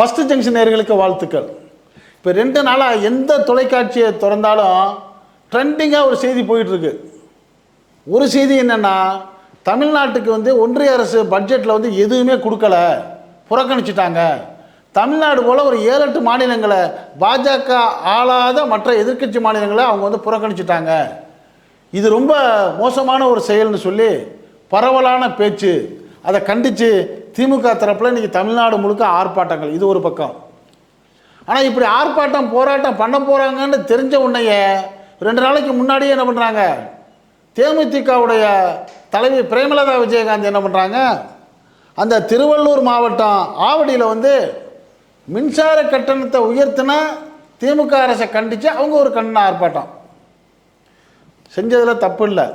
First junction நேர்களுக்கு வாழ்த்துக்கள். இப்போ ரெண்டு நாளாக எந்த தொலைக்காட்சியை திறந்தாலும் ட்ரெண்டிங்காக ஒரு செய்தி போயிட்டுருக்கு. ஒரு செய்தி என்னென்னா தமிழ்நாட்டுக்கு வந்து ஒன்றிய அரசு பட்ஜெட்டில் வந்து எதுவுமே கொடுக்கல. புறக்கணிச்சிட்டாங்க. தமிழ்நாடு போல் ஒரு ஏழு எட்டு மாநிலங்களை பாஜக ஆளாத மற்ற எதிர்க்கட்சி மாநிலங்களை அவங்க வந்து புறக்கணிச்சிட்டாங்க. இது ரொம்ப மோசமான ஒரு செயல்னு சொல்லி பரவலான பேச்சு. அதை கண்டித்து திமுக தரப்பில் இன்றைக்கி தமிழ்நாடு முழுக்க ஆர்ப்பாட்டங்கள். இது ஒரு பக்கம். ஆனால் இப்படி ஆர்ப்பாட்டம் போராட்டம் பண்ண போகிறாங்கன்னு தெரிஞ்ச உடனேயே ரெண்டு நாளைக்கு முன்னாடியே என்ன பண்ணுறாங்க தேமுதிகவுடைய தலைவி பிரேமலதா விஜயகாந்த் என்ன பண்ணுறாங்க அந்த திருவள்ளூர் மாவட்டம் ஆவடியில் வந்து மின்சார கட்டணத்தை உயர்த்தின திமுக அரசை கண்டித்து அவங்க ஒரு கண்டன ஆர்ப்பாட்டம். செஞ்சதில் தப்பு இல்லை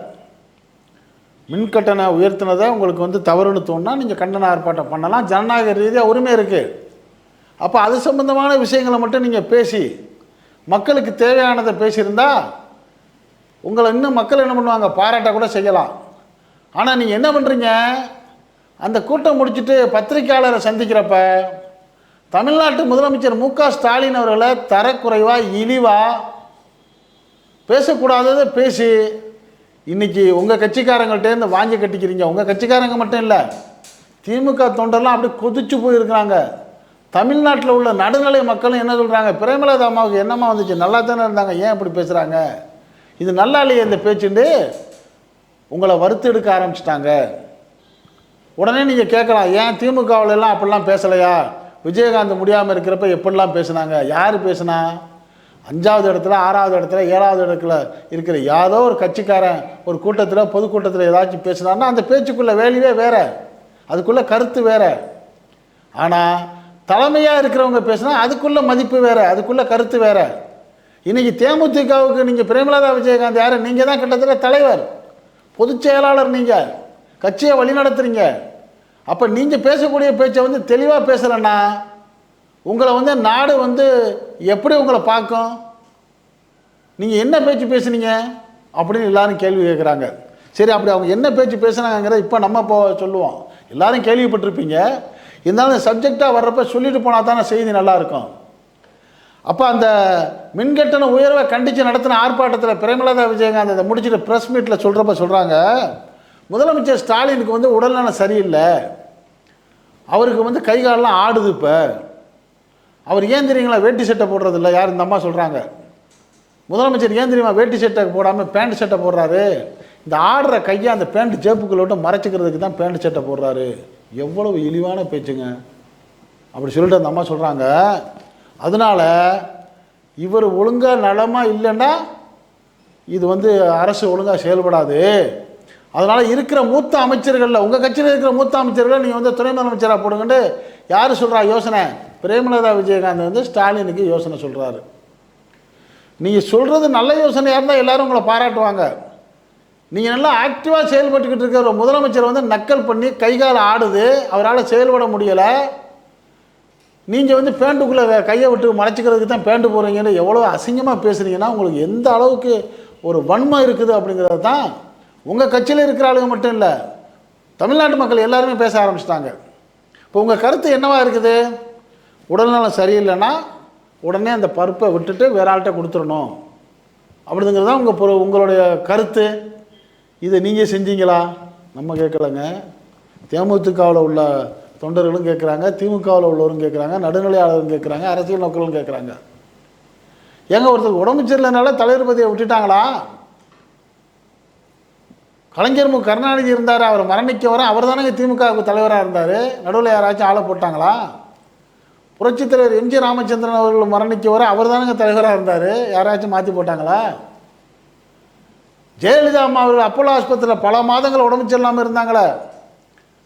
மின் கட்டணம் உயர்த்தினதை உங்களுக்கு வந்து தவறுன்னு தோணுனா நீங்கள் கண்டன ஆர்ப்பாட்டம் பண்ணலாம். ஜனநாயக ரீதியாக உரிமை இருக்குது அப்போ அது சம்பந்தமான விஷயங்களை மட்டும் நீங்கள் பேசி மக்களுக்கு தேவையானதை பேசியிருந்தா உங்களை இன்னும் மக்கள் என்ன பண்ணுவாங்க? பாராட்ட கூட செய்யலாம். ஆனால் நீங்கள் என்ன பண்ணுறீங்க அந்த கூட்டம் முடிச்சுட்டு பத்திரிக்கையாளரை சந்திக்கிறப்ப தமிழ்நாட்டு முதலமைச்சர் மு க ஸ்டாலின் அவர்களை தரக்குறைவாக இழிவாக பேசக்கூடாததை பேசி இன்னைக்கு உங்கள் கட்சிக்காரங்கள்ட்டேருந்து வாங்கி கட்டிக்கிறீங்க. உங்கள் கட்சிக்காரங்க மட்டும் இல்லை திமுக தொண்டர்லாம் அப்படியே கொதிச்சு போயிருக்கிறாங்க. தமிழ்நாட்டில் உள்ள நடுநிலை மக்களும் என்ன சொல்கிறாங்க பிரேமலதா அம்மாவுக்கு என்னம்மா வந்துச்சு? நல்லா தானே இருந்தாங்க. ஏன் இப்படி பேசுகிறாங்க இது நல்லா இல்லையே இந்த பேச்சுண்டு? உங்களை வறுத்து எடுக்க ஆரம்பிச்சிட்டாங்க. உடனே நீங்கள் கேட்கலாம் ஏன் திமுகவுல எல்லாம் அப்படிலாம் பேசலையா? விஜயகாந்த் முடியாமல் இருக்கிறப்ப எப்படிலாம் பேசுனாங்க? யார் பேசுனா? அஞ்சாவது இடத்துல ஆறாவது இடத்துல ஏழாவது இடத்துல இருக்கிற யாரோ ஒரு கட்சிக்காரன் ஒரு கூட்டத்தில் பொதுக்கூட்டத்தில் ஏதாச்சும் பேசுனாருன்னா அந்த பேச்சுக்குள்ளே வேலையே வேறு. அதுக்குள்ளே கருத்து வேறு. ஆனால் தலைமையாக இருக்கிறவங்க பேசுனா அதுக்குள்ளே மதிப்பு வேறு அதுக்குள்ளே கருத்து வேற. இன்றைக்கி தேமுதிகவுக்கு நீங்கள் பிரேமலதா விஜயகாந்த் யார்? நீங்கள் தான் கிட்டத்தட்ட தலைவர். பொதுச் செயலாளர் நீங்கள் கட்சியை வழிநடத்துறீங்க. அப்போ நீங்கள் பேசக்கூடிய பேச்சை வந்து தெளிவாக பேசலைன்னா உங்களை வந்து நாடு வந்து எப்படி உங்களை பார்க்கும்? நீங்கள் என்ன பேச்சு பேசுனீங்க? அப்படின்னு எல்லாரும் கேள்வி கேட்குறாங்க சரி அப்படி அவங்க என்ன பேச்சு பேசுனாங்கிறத இப்போ நம்ம இப்போ சொல்லுவோம். எல்லாரும் கேள்விப்பட்டிருப்பீங்க. இருந்தாலும் சப்ஜெக்டாக வர்றப்ப சொல்லிட்டு போனால் தானே செய்தி நல்லாயிருக்கும் அப்போ அந்த மின்கட்டண உயர்வை கண்டித்து நடத்தின ஆர்ப்பாட்டத்தில் பிரேமலதா விஜயகாந்த் அதை முடிச்சுட்டு ப்ரெஸ் மீட்டில் சொல்கிறப்ப சொல்கிறாங்க முதலமைச்சர் ஸ்டாலினுக்கு வந்து உடல்நலம் சரியில்லை. அவருக்கு வந்து கை காலெல்லாம் ஆடுது இப்போ. அவர் ஏன் தெரியுங்களா வேட்டி சட்டை போடுறதில்ல யார் இந்த அம்மா சொல்கிறாங்க முதலமைச்சர் ஏன் தெரியுமா வேட்டி சட்டை போடாமல் பேண்ட் சட்டை போடுறாரு? இந்த ஆடுற கையை அந்த பேண்ட் ஜேப்புக்குள்ள விட்டு மறைச்சிக்கிறதுக்கு தான் பேண்ட் சட்டை போடுறாரு. எவ்வளவு இழிவான பேச்சுங்க. அப்படி சொல்லிட்டு அந்த அம்மா சொல்கிறாங்க அதனால இவர் ஒழுங்காக நலமாக இல்லைன்னா இது வந்து அரசு ஒழுங்காக செயல்படாது. அதனால் இருக்கிற மூத்த அமைச்சர்களில் உங்கள் கட்சியில் இருக்கிற மூத்த அமைச்சர்களை நீங்கள் வந்து துணை முதலமைச்சராக போடுங்கன்ட்டு யார் சொல்கிறா யோசனை? பிரேமலதா விஜயகாந்த் வந்து ஸ்டாலினுக்கு யோசனை சொல்கிறாரு நீங்கள் சொல்கிறது நல்ல யோசனையாக இருந்தால் எல்லோரும் உங்களை பாராட்டுவாங்க. நீங்கள் நல்லா ஆக்டிவாக செயல்பட்டுக்கிட்டு இருக்கிற ஒரு முதலமைச்சர் வந்து நக்கல் பண்ணி கை கால் ஆடுது அவரால் செயல்பட முடியலை. நீங்கள் வந்து பேண்ட்டுக்குள்ளே கையை விட்டு மறைச்சிக்கிறதுக்கு தான் பேண்ட்டு போகிறீங்கன்னு எவ்வளோ அசிங்கமாக பேசுகிறீங்கன்னா உங்களுக்கு எந்த அளவுக்கு ஒரு வன்மை இருக்குது அப்படிங்கிறது தான் உங்கள் கட்சியில் இருக்கிற ஆளுங்க மட்டும் இல்லை தமிழ்நாட்டு மக்கள் எல்லாருமே பேச ஆரம்பிச்சிட்டாங்க. இப்போ உங்கள் கருத்து என்னவா இருக்குது? உடல்நலம் சரியில்லைன்னா உடனே அந்த பருப்பை விட்டுட்டு வேற ஆள்கிட்ட கொடுத்துடணும். அப்படிங்கிறது தான் உங்கள் பொரு- உங்களுடைய கருத்து. இதை நீங்கள் செஞ்சீங்களா? நம்ம கேட்கலங்க. தேமுதிகவில் உள்ள தொண்டர்களும் கேட்குறாங்க திமுகவில் உள்ளவரும் கேட்குறாங்க நடுநிலையாளரும் கேட்குறாங்க அரசியல் நோக்கலும் கேட்குறாங்க. ஏங்க ஒருத்தர் உடம்பு சரியில்லைனால தலைவர் பதவியை விட்டுட்டாங்களா? கலைஞர் மு. கருணாநிதி இருந்தார் அவர் மரணிக்க வர அவர் தானே திமுகவுக்கு தலைவராக இருந்தார். நடுவில் யாராச்சும் ஆளை போட்டாங்களா? புரட்சித் தலைவர் எம்ஜி ராமச்சந்திரன் அவர்கள் மரணிக்க வர அவர் தானே தலைவராக இருந்தார். யாராச்சும் மாற்றி போட்டாங்களா? ஜெயலலிதா அம்மா அவர்கள் அப்போலோ ஆஸ்பத்திரியில் பல மாதங்கள் உடம்பு சரியில்லாமல் இருந்தாங்களே.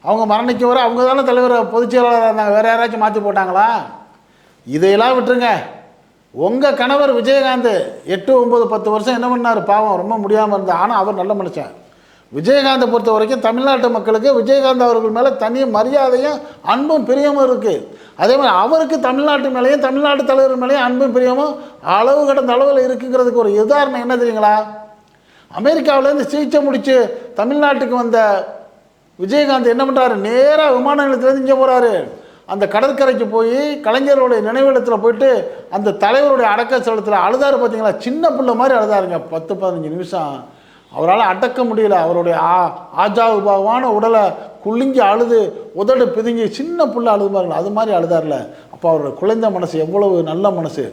அவங்க மரணிக்க வர அவங்க தானே தலைவர் பொதுச் செயலாளராக இருந்தாங்க. வேறு யாராச்சும் மாற்றி போட்டாங்களா? இதையெல்லாம் விட்டுருங்க. உங்கள் கணவர் விஜயகாந்த் எட்டு ஒம்பது பத்து வருஷம் என்ன பண்ணார்? பாவம் ரொம்ப முடியாமல் இருந்தார் ஆனால் அவர் நல்ல மனுஷன். விஜயகாந்தை பொறுத்த வரைக்கும் தமிழ்நாட்டு மக்களுக்கு விஜயகாந்த் அவர்கள் மேலே தனி மரியாதையும் அன்பும் பிரியமும் இருக்குது அதே மாதிரி அவருக்கு தமிழ்நாட்டு மேலேயும் தமிழ்நாட்டு தலைவர் மேலேயும் அன்பும் பிரியமும் அளவு கடந்த அளவில் இருக்குங்கிறதுக்கு ஒரு உதாரணம் என்ன தெரியுங்களா? அமெரிக்காவிலேருந்து சிகிச்சை முடித்து தமிழ்நாட்டுக்கு வந்த விஜயகாந்த் என்ன பண்ணுறாரு நேராக விமான நிலையத்துலேருந்து இங்கே போகிறாரு அந்த கடற்கரைக்கு போய் கலைஞருடைய நினைவிடத்தில் போயிட்டு அந்த தலைவருடைய அடக்க சலத்தில் அழுதாரு பார்த்தீங்களா சின்ன பிள்ளை மாதிரி அழுதாருங்க. பத்து பதினஞ்சு நிமிஷம். அவரால் அடக்க முடியல. அவருடைய ஆ ஆஜாவுபாவான உடலை குலுங்கி அழுது உதடு பிதுங்கி சின்ன புள்ள அழுது பாருங்களா அது மாதிரி அழுதார்ல. அப்போ அவரோட குழந்தை மனசு எவ்வளவு நல்ல மனசு.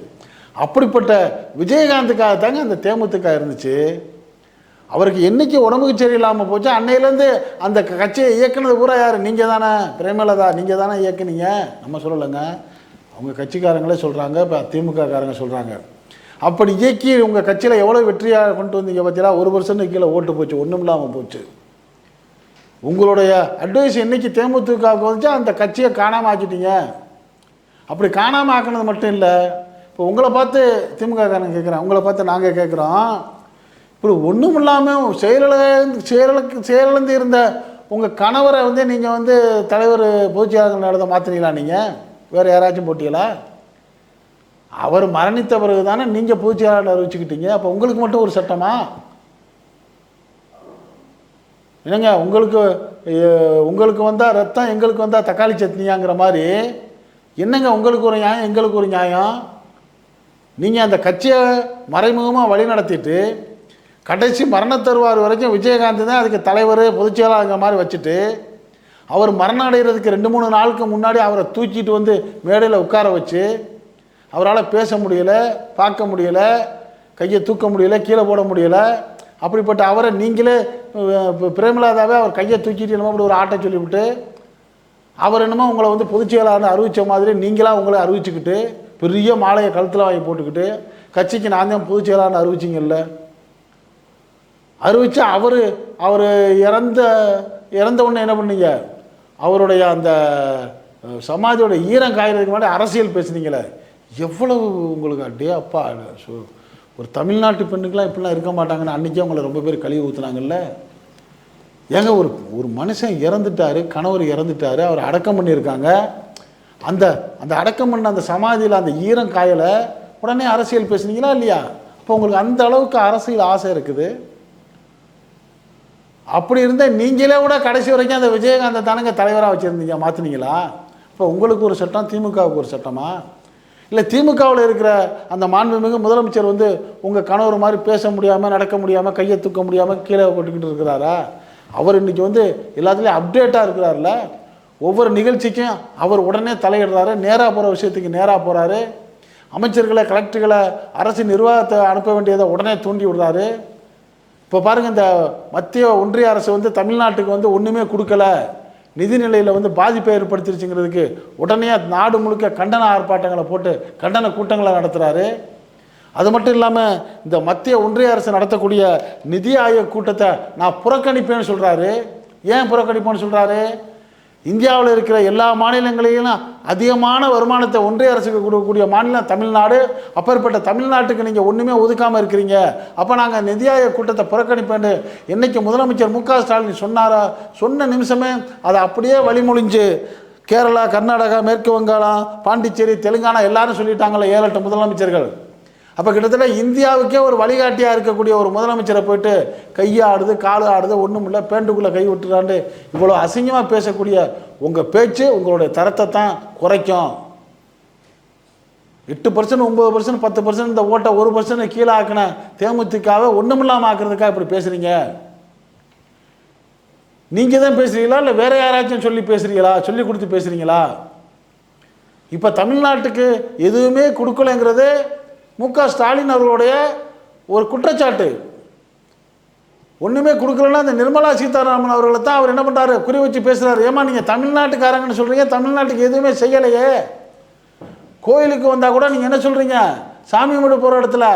அப்படிப்பட்ட விஜயகாந்துக்காக தாங்க அந்த தேமுத்துக்காக இருந்துச்சு. அவருக்கு என்றைக்கு உடம்புக்கு சரியில்லாமல் போச்சு அன்னையிலேருந்து அந்த கட்சியை இயக்குனது பூரா யார்? நீங்கள் தானே. பிரேமலதா நீங்கள் தானே இயக்குனீங்க. நம்ம சொல்லலைங்க. அவங்க கட்சிக்காரங்களே சொல்கிறாங்க இப்போ திமுக காரங்க சொல்கிறாங்க அப்படி இயக்கி உங்கள் கட்சியில் எவ்வளோ வெற்றியாக கொண்டு வந்தீங்க பார்த்தீங்களா ஒரு பர்சன்ட் கீழே ஓட்டு போச்சு ஒன்றும் இல்லாமல் போச்சு. உங்களுடைய அட்வைஸ் என்னைக்கு தேமுதிகவுக்கு வந்துச்சா அந்த கட்சியை காணாமல் ஆக்கிட்டீங்க. அப்படி காணாமல் ஆக்கினது மட்டும் இல்லை இப்போ உங்களை பார்த்து திமுக காரங்க கேட்குறேன் உங்களை பார்த்து நாங்கள் கேட்குறோம் இப்படி ஒன்றும் இல்லாமல் செயலிழந்து செயலுக்கு செயலிழந்து இருந்த உங்கள் கணவரை வந்து நீங்கள் வந்து தலைவர் பொதுச்செயலாளர் நடந்த மாற்றினீங்களா நீங்கள் வேறு யாராச்சும் போட்டீங்களா? அவர் மரணித்த பிறகு தானே நீங்கள் பொதுச்செயலாளர் அறிவிச்சுக்கிட்டீங்க? அப்போ உங்களுக்கு மட்டும் ஒரு சட்டமா? என்னங்க உங்களுக்கு உங்களுக்கு வந்தால் ரத்தம் எங்களுக்கு வந்தால் தக்காளி சட்னியாங்கிற மாதிரி என்னங்க உங்களுக்கு ஒரு நியாயம் எங்களுக்கு ஒரு நியாயம்? நீங்கள் அந்த கட்சியை மறைமுகமாக வழி நடத்திட்டு கடைசி மரணத்தருவார் வரைக்கும் விஜயகாந்த் தான் அதுக்கு தலைவர் பொதுச்செயலாளர் மாதிரி வச்சுட்டு அவர் மரணம் அடைகிறதுக்கு ரெண்டு மூணு நாளுக்கு முன்னாடி அவரை தூக்கிட்டு வந்து மேடையில் உட்கார வச்சு அவரால் பேச முடியலை பார்க்க முடியலை கையை தூக்க முடியல கீழே போட முடியல. அப்படிப்பட்ட அவரை நீங்களே பிரேமலாதாவே அவர் கையை தூக்கிட்டு என்னமோ அப்படி ஒரு ஆட்டை சொல்லிவிட்டு அவர் என்னமோ உங்களை வந்து பொதுச் செயலாளர் அறிவித்த மாதிரி நீங்களாக உங்களை அறிவிச்சுக்கிட்டு பெரிய மாலையை கழுத்தில் வாங்கி போட்டுக்கிட்டு கட்சிக்கு நான் தான் பொதுச் செயலாளர் அறிவிச்சிங்கல்ல. அறிவித்து அவர் அவர் இறந்த இறந்த உடனே என்ன பண்ணீங்க? அவருடைய அந்த சமாஜோட ஈரம் காயறதுக்கு முன்னாடி அரசியல் பேசுனீங்களே. எவ்வளவு உங்களுக்கு அப்படியே அப்பா ஸோ ஒரு தமிழ்நாட்டு பெண்ணுக்கெல்லாம் இப்படிலாம் இருக்க மாட்டாங்கன்னு அன்றைக்கே அவங்கள ரொம்ப பேர் கழுவி ஊற்றுனாங்கல்ல ஏங்க ஒரு ஒரு மனுஷன் இறந்துட்டாரு கணவர் இறந்துட்டாரு அவர் அடக்கம் பண்ணியிருக்காங்க. அந்த அந்த அடக்கம் பண்ண அந்த சமாதியில் அந்த ஈரம் காயலை உடனே அரசியல் பேசுனீங்களா இல்லையா? அப்போ உங்களுக்கு அந்த அளவுக்கு அரசியல் ஆசை இருக்குது. அப்படி இருந்தால் நீங்களே கூட கடைசி வரைக்கும் அந்த விஜயகாந்தை தானங்க தலைவராக வச்சுருந்தீங்க மாற்றினீங்களா இப்போ உங்களுக்கு ஒரு சட்டம் திமுகவுக்கு ஒரு சட்டமாக இல்லை திமுகவில் இருக்கிற அந்த மாண்புமிகு முதலமைச்சர் வந்து உங்கள் கணவர் மாதிரி பேச முடியாமல் நடக்க முடியாமல் கையை தூக்க முடியாமல் கீழே போட்டுக்கிட்டு இருக்கிறாரா? அவர் இன்றைக்கி வந்து எல்லாத்துலேயும் அப்டேட்டாக இருக்கிறார்ல. ஒவ்வொரு நிகழ்ச்சிக்கும் அவர் உடனே தலையிடுறாரு நேராக போகிற விஷயத்துக்கு நேராக போகிறாரு அமைச்சர்களை கலெக்டர்களை அரசு நிர்வாகத்தை அனுப்ப வேண்டியதை உடனே தூண்டி விடுறாரு. இப்போ பாருங்கள் இந்த மத்திய ஒன்றிய அரசு வந்து தமிழ்நாட்டுக்கு வந்து ஒன்றுமே கொடுக்கல. நிதிநிலையில் வந்து பாதிப்பை ஏற்படுத்திருச்சுங்கிறதுக்கு உடனே நாடு முழுக்க கண்டன ஆர்ப்பாட்டங்களை போட்டு கண்டன கூட்டங்களை நடத்துகிறாரு அது மட்டும் இல்லாமல் இந்த மத்திய ஒன்றிய அரசு நடத்தக்கூடிய நிதி ஆயோக் கூட்டத்தை நான் புறக்கணிப்பேன்னு சொல்கிறாரு ஏன் புறக்கணிப்பேன்னு சொல்கிறாரு இந்தியாவில் இருக்கிற எல்லா மாநிலங்களிலும் அதிகமான வருமானத்தை ஒன்றிய அரசுக்கு கொடுக்கக்கூடிய மாநிலம் தமிழ்நாடு. அப்பேற்பட்ட தமிழ்நாட்டுக்கு நீங்கள் ஒன்றுமே ஒதுக்காமல் இருக்கிறீங்க. அப்போ நாங்கள் நிதி ஆயோக் கூட்டத்தை புறக்கணிப்பேன்னு என்னைக்கு முதலமைச்சர் மு க ஸ்டாலின் சொன்னாரா? சொன்ன நிமிஷமே அதை அப்படியே வழிமொழிஞ்சு கேரளா கர்நாடகா மேற்கு வங்காளம் பாண்டிச்சேரி தெலுங்கானா எல்லாரும் சொல்லிட்டாங்களே ஏழு எட்டு முதலமைச்சர்கள். அப்போ கிட்டத்தட்ட இந்தியாவுக்கே ஒரு வழிகாட்டியாக இருக்கக்கூடிய ஒரு முதலமைச்சரை போயிட்டு கையை ஆடுது காலு ஆடுது ஒன்றும் இல்லை பேண்டுக்குள்ளே கை விட்டுறாண்டு. இவ்வளோ அசிங்கமாக பேசக்கூடிய உங்கள் பேச்சு உங்களுடைய தரத்தை தான் குறைக்கும். எட்டு பர்சன்ட் ஒம்பது பர்சன்ட் பத்து பர்சன்ட் இந்த ஓட்டை ஒரு பர்சன்ட் கீழே ஆக்கின தேமுதிகவை ஒன்றும் இல்லாமல் ஆக்குறதுக்காக இப்படி பேசுகிறீங்க நீங்கள் தான் பேசுகிறீங்களா இல்லை வேற யாராச்சும் சொல்லி பேசுகிறீங்களா சொல்லி கொடுத்து பேசுகிறீங்களா இப்போ தமிழ்நாட்டுக்கு எதுவுமே கொடுக்கலைங்கிறது மு க. ஸ்டாலின் அவர்களுடைய ஒரு குற்றச்சாட்டு. ஒன்றுமே கொடுக்கலன்னா அந்த நிர்மலா சீதாராமன் அவர்களை தான் அவர் என்ன பண்ணுறாரு குறி வச்சு பேசுகிறார் ஏமா நீங்கள் தமிழ்நாட்டுக்காரங்கன்னு சொல்கிறீங்க தமிழ்நாட்டுக்கு எதுவுமே செய்யலையே. கோயிலுக்கு வந்தால் கூட நீங்கள் என்ன சொல்கிறீங்க சாமி கும்பிட போகிற இடத்துல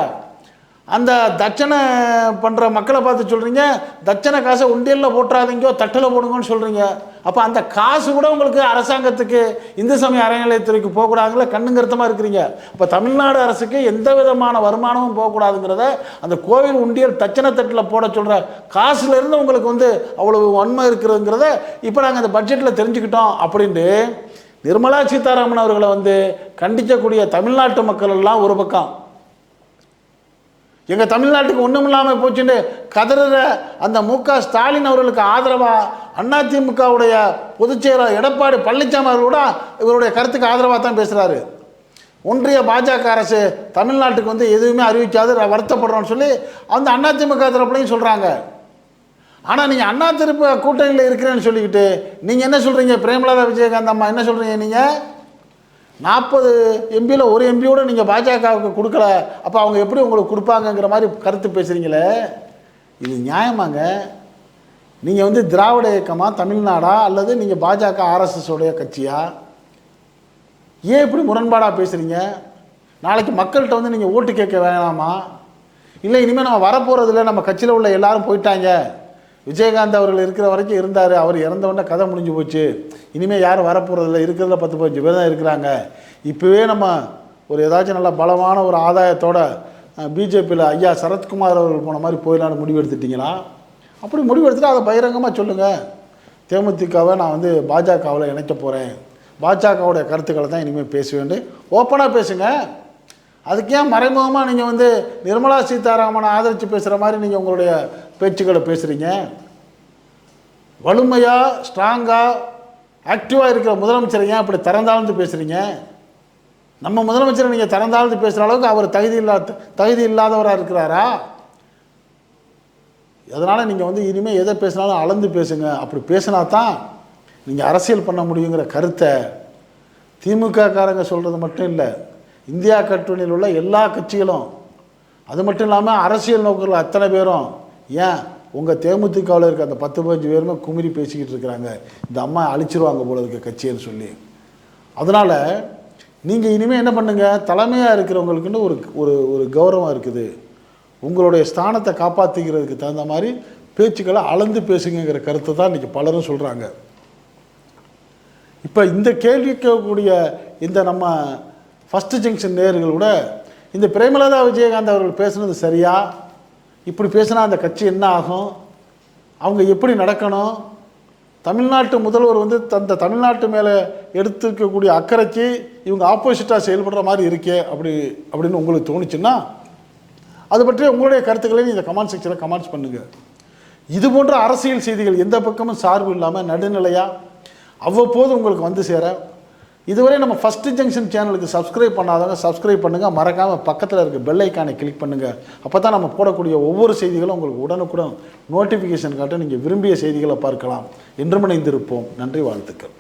அந்த தட்சணை பண்ணுற மக்களை பார்த்து சொல்கிறீங்க தட்சணை காசை உண்டியலில் போட்டுறாதீங்கோ தட்டில் போடுங்கன்னு சொல்கிறீங்க அப்போ அந்த காசு கூட உங்களுக்கு அரசாங்கத்துக்கு இந்து சமய அறநிலையத்துறைக்கு போகக்கூடாதுங்கள கண்ணுங்கருத்தமாக இருக்கிறீங்க. இப்போ தமிழ்நாடு அரசுக்கு எந்த விதமான வருமானமும் போகக்கூடாதுங்கிறத அந்த கோவில் உண்டியல் தச்சனை தட்டில் போட சொல்கிற காசுலேருந்து உங்களுக்கு வந்து அவ்வளவு வன்மை இருக்கிறதுங்கிறத இப்போ நாங்கள் அந்த பட்ஜெட்டில் தெரிஞ்சுக்கிட்டோம் அப்படின்ட்டு நிர்மலா சீதாராமன் அவர்களை வந்து கண்டிக்கக்கூடிய தமிழ்நாட்டு மக்கள் எல்லாம் ஒரு பக்கம். எங்கள் தமிழ்நாட்டுக்கு ஒன்றும் இல்லாமல் போச்சுன்னு கதறுற அந்த மு க ஸ்டாலின் அவர்களுக்கு ஆதரவாக அதிமுகவுடைய பொதுச் செயலாளர் எடப்பாடி பழனிசாமி அவர்கள் கூட இவருடைய கருத்துக்கு ஆதரவாக தான் பேசுகிறாரு ஒன்றிய பாஜக அரசு தமிழ்நாட்டுக்கு வந்து எதுவுமே அறிவிக்காது வருத்தப்படுறோன்னு வருத்தப்படுறோம்னு சொல்லி அந்த அதிமுக தரப்புலையும் சொல்கிறாங்க ஆனால் நீங்கள் அண்ணா திருப்ப கூட்டணியில் இருக்கிறேன்னு சொல்லிக்கிட்டு நீங்கள் என்ன சொல்கிறீங்க பிரேமலதா விஜயகாந்த் அம்மா என்ன சொல்கிறீங்க நீங்கள் நாற்பது எம்பியில் ஒரு எம்பியோட நீங்கள் பாஜகவுக்கு கொடுக்கல. அப்போ அவங்க எப்படி உங்களுக்கு கொடுப்பாங்கங்கிற மாதிரி கருத்து பேசுகிறீங்களே இது நியாயமாங்க. நீங்கள் வந்து திராவிட இயக்கமாக தமிழ்நாடா அல்லது நீங்கள் பாஜக ஆர்எஸ்எஸோடைய கட்சியா? ஏன் இப்படி முரண்பாடாக பேசுகிறீங்க நாளைக்கு மக்கள்கிட்ட வந்து நீங்கள் ஓட்டு கேட்க வேணாமா? இல்லை இனிமேல் நம்ம வரப்போகிறதில்ல நம்ம கட்சியில் உள்ள எல்லாரும் போயிட்டாங்க. விஜயகாந்த் அவர்கள் இருக்கிற வரைக்கும் இருந்தார். அவர் இறந்தவொடனே கதை முடிஞ்சு போச்சு. இனிமேல் யாரும் வரப்போகிறதில்ல இருக்கிறதுல பத்து பதினஞ்சு பேர் தான் இருக்கிறாங்க. இப்போவே நம்ம ஒரு ஏதாச்சும் நல்ல பலமான ஒரு ஆதாயத்தோட பிஜேபியில் ஐயா சரத்குமார் அவர்கள் போன மாதிரி போயிடலான்னு முடிவு எடுத்துட்டிங்களா? அப்படி முடிவு எடுத்துகிட்டு அதை பகிரங்கமாக சொல்லுங்கள் தேமுதிகவை நான் வந்து பாஜகவில் இணைக்க போகிறேன் பாஜகவுடைய கருத்துக்களை தான் இனிமேல் பேசுவேன் ஓப்பனாக பேசுங்கள் அதுக்கு ஏன் மறைமுகமாக நீங்கள் வந்து நிர்மலா சீதாராமனை ஆதரித்து பேசுகிற மாதிரி நீங்கள் உங்களுடைய பேச்சுக்களை பேசுகிறீங்க வலிமையாக ஸ்ட்ராங்காக ஆக்டிவாக இருக்கிற முதலமைச்சரை ஏன் அப்படி திறந்தாழ்ந்து பேசுகிறீங்க நம்ம முதலமைச்சரை நீங்கள் திறந்தாழ்ந்து பேசுகிற அளவுக்கு அவர் தகுதி இல்லாத தகுதி இல்லாதவராக இருக்கிறாரா? அதனால் நீங்கள் வந்து இனிமேல் எதை பேசினாலும் அளந்து பேசுங்க. அப்படி பேசினா தான் நீங்கள் அரசியல் பண்ண முடியுங்கிற கருத்தை திமுக காரங்க சொல்கிறது மட்டும் இல்லை இந்தியா கூட்டணியில் உள்ள எல்லா கட்சிகளும் அது மட்டும் இல்லாமல் அரசியல் நோக்கர்கள் அத்தனை பேரும் ஏன் உங்கள் தேமுதிகவில் இருக்க அந்த பத்து பதினஞ்சு பேருமே குமிரி பேசிக்கிட்டு இருக்கிறாங்க. இந்த அம்மா அழிச்சிருவாங்க போல இருக்க கட்சின்னு சொல்லி. அதனால் நீங்கள் இனிமேல் என்ன பண்ணுங்கள் தலைமையாக இருக்கிறவங்களுக்குன்னு ஒரு ஒரு ஒரு கௌரவம் இருக்குது. உங்களுடைய ஸ்தானத்தை காப்பாற்றிக்கிறதுக்கு தகுந்த மாதிரி பேச்சுக்களை அளந்து பேசுங்கிற கருத்தை தான் இன்றைக்கி பலரும் சொல்கிறாங்க இப்போ இந்த கேள்வி கேட்கக்கூடிய இந்த நம்ம ஃபஸ்ட்டு ஜங்ஷன் நேர்கள் கூட இந்த பிரேமலதா விஜயகாந்த் அவர்கள் பேசுனது சரியா? இப்படி பேசினா அந்த கட்சி என்ன ஆகும்? அவங்க எப்படி நடக்கணும்? தமிழ்நாட்டு முதல்வர் வந்து தந்த தமிழ்நாட்டு மேலே எடுத்துக்கக்கூடிய அக்கறைக்கு இவங்க ஆப்போசிட்டாக செயல்படுற மாதிரி இருக்கே அப்படி அப்படின்னு உங்களுக்கு தோணுச்சுன்னா அது பற்றி உங்களுடைய கருத்துக்களை இந்த கமெண்ட் செக்ஷனில் கமெண்ட்ஸ் பண்ணுங்கள் இது போன்ற அரசியல் செய்திகள் எந்த பக்கமும் சார்பு இல்லாமல் நடுநிலையாக அவ்வப்போது உங்களுக்கு வந்து சேர இதுவரை நம்ம ஃபஸ்ட்டு ஜங்ஷன் சேனலுக்கு சப்ஸ்கிரைப் பண்ணாதவங்க சப்ஸ்கிரைப் பண்ணுங்கள் மறக்காமல் பக்கத்தில் இருக்க பெல் ஐக்கானை கிளிக் பண்ணுங்கள் அப்போ தான் நம்ம போடக்கூடிய ஒவ்வொரு செய்திகளும் உங்களுக்கு உடனுக்குடன் நோட்டிஃபிகேஷன் காட்ட நீங்கள் விரும்பிய செய்திகளை பார்க்கலாம். என்றும் இணைந்திருப்போம். நன்றி வாழ்த்துக்கள்.